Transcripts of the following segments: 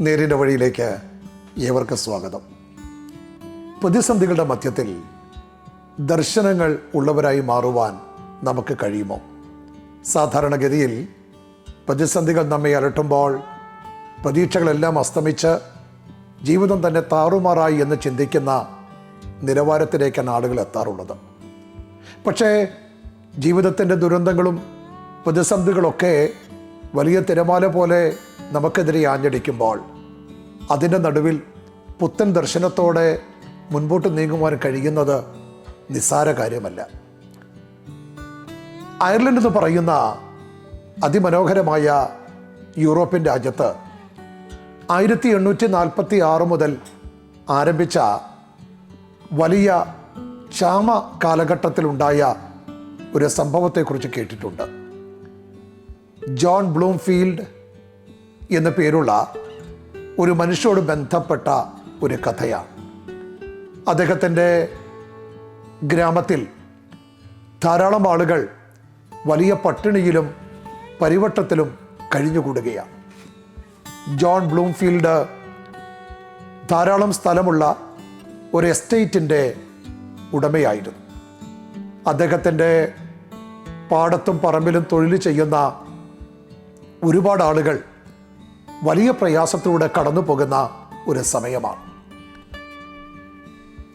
നേരിന്റെ വഴിയിലേക്ക് ഏവർക്കും സ്വാഗതം. പ്രതിസന്ധികളുടെ മധ്യത്തിൽ ദർശനങ്ങൾ ഉള്ളവരായി മാറുവാൻ നമുക്ക് കഴിയുമോ? സാധാരണഗതിയിൽ പ്രതിസന്ധികൾ നമ്മെ അലട്ടുമ്പോൾ പ്രതീക്ഷകളെല്ലാം അസ്തമിച്ച് ജീവിതം തന്നെ താറുമാറായി എന്ന് ചിന്തിക്കുന്ന നിലവാരത്തിലേക്കാണ് ആളുകൾ എത്താറുള്ളത്. പക്ഷേ ജീവിതത്തിന്റെ ദുരന്തങ്ങളും പ്രതിസന്ധികളൊക്കെ വലിയ തിരമാല പോലെ നമുക്കെതിരെ ആഞ്ഞടിക്കുമ്പോൾ അതിന്റെ നടുവിൽ പുത്തൻ ദർശനത്തോടെ മുൻപോട്ട് നീങ്ങുവാൻ കഴിയുന്നത് നിസ്സാര കാര്യമല്ല. അയർലൻഡ് എന്ന് പറയുന്ന അതിമനോഹരമായ യൂറോപ്യൻ രാജ്യത്ത് ആയിരത്തി എണ്ണൂറ്റി നാൽപ്പത്തി ആറ് മുതൽ ആരംഭിച്ച വലിയ ക്ഷാമ കാലഘട്ടത്തിലുണ്ടായ ഒരു സംഭവത്തെക്കുറിച്ച് കേട്ടിട്ടുണ്ട്. ജോൺ ബ്ലൂംഫീൽഡ് എന്ന പേരുള്ള ഒരു മനുഷ്യോട് ബന്ധപ്പെട്ട ഒരു കഥയാണ്. അദ്ദേഹത്തിന്റെ ഗ്രാമത്തിൽ ധാരാളം ആളുകൾ വലിയ പട്ടിണിയിലും പരിവട്ടത്തിലും കഴിഞ്ഞുകൂടുകയാണ്. ജോൺ ബ്ലൂംഫീൽഡ് ധാരാളം സ്ഥലമുള്ള ഒരു എസ്റ്റേറ്റിന്റെ ഉടമയായിരുന്നു. അദ്ദേഹത്തിന്റെ പാടത്തും പറമ്പിലും തൊഴിൽ ചെയ്യുന്ന ഒരുപാട് ആളുകൾ വലിയ പ്രയാസത്തിലൂടെ കടന്നു പോകുന്ന ഒരു സമയമാണ്.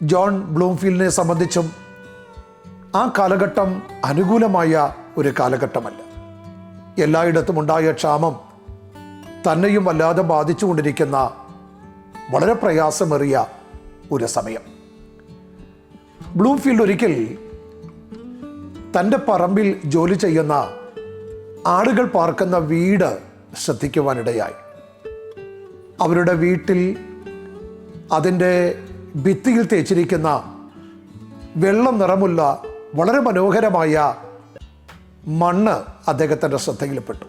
ജോൺ ബ്ലൂംഫീൽഡിനെ സംബന്ധിച്ചും ആ കാലഘട്ടം അനുകൂലമായ ഒരു കാലഘട്ടമല്ല. എല്ലായിടത്തും ഉണ്ടായ ക്ഷാമം തന്നെയും വല്ലാതെ ബാധിച്ചുകൊണ്ടിരിക്കുന്ന വളരെ പ്രയാസമേറിയ ഒരു സമയം. ബ്ലൂംഫീൽഡ് ഒരിക്കൽ തന്റെ പറമ്പിൽ ജോലി ചെയ്യുന്ന ആളുകൾ പാർക്കുന്ന വീട് ശ്രദ്ധിക്കുവാനിടയായി. അവരുടെ വീട്ടിൽ അതിന്റെ ഭിത്തിയിൽ തേച്ചിരിക്കുന്ന വെള്ളം നിറമുള്ള വളരെ മനോഹരമായ മണ്ണ് അദ്ദേഹത്തിന്റെ ശ്രദ്ധയിൽപ്പെട്ടു.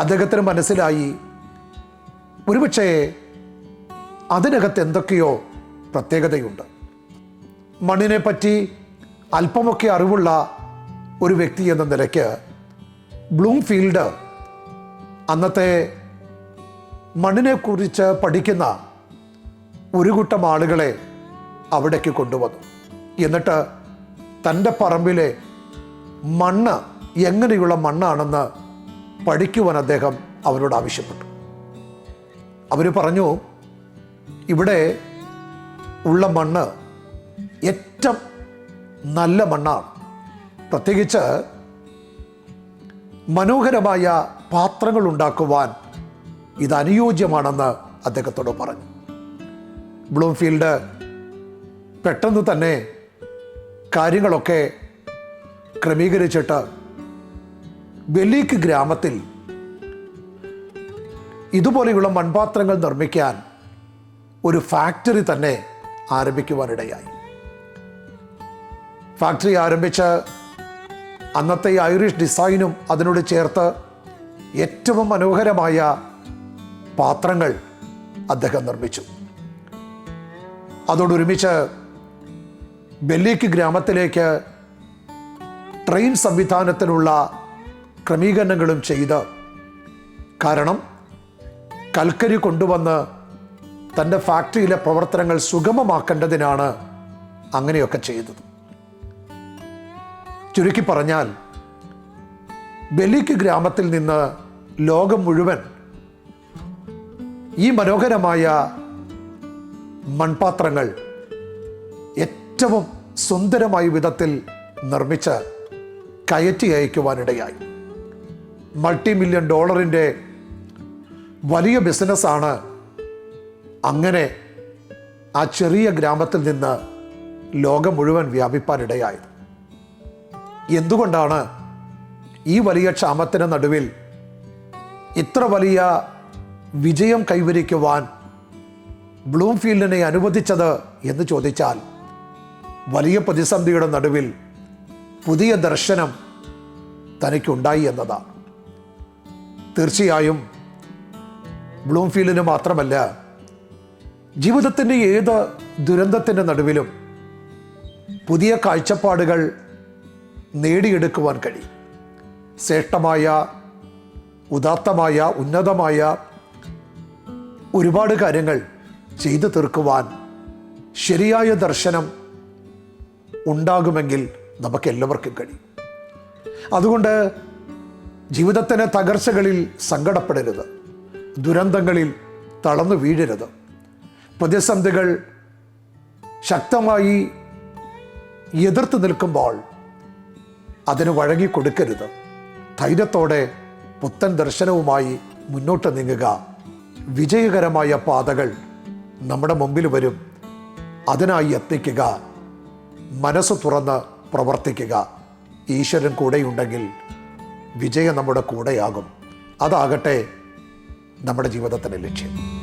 അദ്ദേഹത്തിന് മനസ്സിലായി ഒരുപക്ഷേ അതിനകത്ത് എന്തൊക്കെയോ പ്രത്യേകതയുണ്ട്. മണ്ണിനെ പറ്റി അല്പമൊക്കെ അറിവുള്ള ഒരു വ്യക്തി എന്ന നിലയ്ക്ക് ബ്ലൂംഫീൽഡ് അന്നത്തെ മണ്ണിനെക്കുറിച്ച് പഠിക്കുന്ന ഒരു കൂട്ടം ആളുകളെ അവിടേക്ക് കൊണ്ടുവന്നു. എന്നിട്ട് തന്റെ പറമ്പിലെ മണ്ണ് എങ്ങനെയുള്ള മണ്ണാണെന്ന് പഠിക്കുവാൻ അദ്ദേഹം അവരോട് ആവശ്യപ്പെട്ടു. അവർ പറഞ്ഞു ഇവിടെ ഉള്ള മണ്ണ് ഏറ്റവും നല്ല മണ്ണാണ്. പ്രത്യേകിച്ച് മനോഹരമായ പാത്രങ്ങൾ ഉണ്ടാക്കുവാൻ ഇത് അനുയോജ്യമാണെന്ന് അദ്ദേഹത്തോട് പറഞ്ഞു. ബ്ലൂംഫീൽഡ് പെട്ടെന്ന് തന്നെ കാര്യങ്ങളൊക്കെ ക്രമീകരിച്ചിട്ട് വെലീക്ക് ഗ്രാമത്തിൽ ഇതുപോലെയുള്ള മൺപാത്രങ്ങൾ നിർമ്മിക്കാൻ ഒരു ഫാക്ടറി തന്നെ ആരംഭിക്കുവാനിടയായി. ഫാക്ടറി ആരംഭിച്ച് അന്നത്തെ ഐറിഷ് ഡിസൈനും അതിനോട് ചേർത്ത് ഏറ്റവും മനോഹരമായ പാത്രങ്ങൾ അദ്ദേഹം നിർമ്മിച്ചു. അതോടൊരുമിച്ച് ബെല്ലിക്ക് ഗ്രാമത്തിലേക്ക് ട്രെയിൻ സംവിധാനത്തിനുള്ള ക്രമീകരണങ്ങളും ചെയ്ത് കാരണം കൽക്കരി കൊണ്ടുവന്ന് തന്റെ ഫാക്ടറിയിലെ പ്രവർത്തനങ്ങൾ സുഗമമാക്കേണ്ടതിനാണ് അങ്ങനെയൊക്കെ ചെയ്തത്. ചുരുക്കി പറഞ്ഞാൽ ബെലിക്ക് ഗ്രാമത്തിൽ നിന്ന് ലോകം മുഴുവൻ ഈ മനോഹരമായ മൺപാത്രങ്ങൾ ഏറ്റവും സുന്ദരമായ വിധത്തിൽ നിർമ്മിച്ച് കയറ്റി അയക്കുവാനിടയായി. മൾട്ടി മില്യൺ ഡോളറിന്റെ വലിയ ബിസിനസ്സാണ് അങ്ങനെ ആ ചെറിയ ഗ്രാമത്തിൽ നിന്ന് ലോകം മുഴുവൻ വ്യാപിപ്പാനിടയായത്. എന്തുകൊണ്ടാണ് ഈ വലിയ ക്ഷാമത്തിന് നടുവിൽ ഇത്ര വലിയ വിജയം കൈവരിക്കുവാൻ ബ്ലൂംഫീൽഡിനെ അനുവദിച്ചത് എന്ന് ചോദിച്ചാൽ വലിയ പ്രതിസന്ധിയുടെ നടുവിൽ പുതിയ ദർശനം തനിക്കുണ്ടായി എന്നതാണ്. തീർച്ചയായും ബ്ലൂംഫീൽഡിന് മാത്രമല്ല ജീവിതത്തിന്റെ ഏത് ദുരന്തത്തിന്റെ നടുവിലും പുതിയ കാഴ്ചപ്പാടുകൾ നേടിയെടുക്കുവാൻ കഴിയും. ശ്രേഷ്ഠമായ ഉദാത്തമായ ഉന്നതമായ ഒരുപാട് കാര്യങ്ങൾ ചെയ്തു തീർക്കുവാൻ ശരിയായ ദർശനം ഉണ്ടാകുമെങ്കിൽ നമുക്ക് എല്ലാവർക്കും കഴിയും. അതുകൊണ്ട് ജീവിതത്തിന് തകർച്ചകളിൽ സങ്കടപ്പെടരുത്. ദുരന്തങ്ങളിൽ തളർന്നു വീഴരുത്. പ്രതിസന്ധികൾ ശക്തമായി എതിർത്ത് നിൽക്കുമ്പോൾ അതിന് വഴങ്ങി കൊടുക്കരുത്. ധൈര്യത്തോടെ പുത്തൻ ദർശനവുമായി മുന്നോട്ട് നീങ്ങുക വിജയകരമായ പാതകൾ നമ്മുടെ മുമ്പിൽ വരും. അതിനായി എത്തിക്കുക. മനസ്സ് തുറന്ന് പ്രവർത്തിക്കുക. ഈശ്വരൻ കൂടെയുണ്ടെങ്കിൽ വിജയം നമ്മുടെ കൂടെയാകും. അതാകട്ടെ നമ്മുടെ ജീവിതത്തിന്റെ ലക്ഷ്യം.